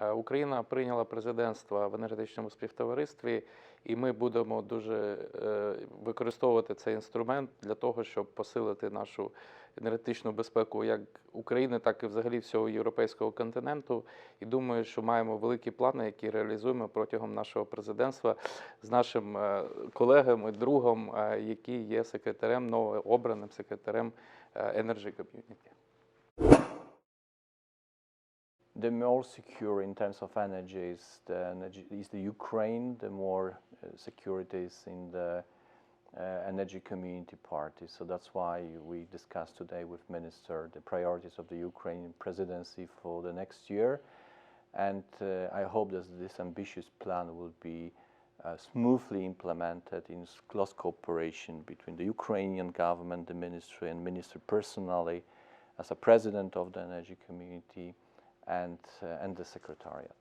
Е, Україна прийняла президентство в енергетичному співтоваристві, і ми будемо дуже е, використовувати цей інструмент для того, щоб посилити нашу енергетичну безпеку як України, так і взагалі всього європейського континенту. І думаю, що маємо великі плани, які реалізуємо протягом нашого президентства з нашим е, колегом і другом, який є секретарем новообраним секретарем Energy Community. The more secure in terms of energy is the energy is the Ukraine, the more uh, security is in the uh, energy community party. So that's why we discussed today with Minister the priorities of the Ukrainian presidency for the next year, and uh, I hope that this ambitious plan will be uh, smoothly implemented in close cooperation between the Ukrainian government, the ministry, and minister personally, as a president of the energy community, and uh, and the secretariat.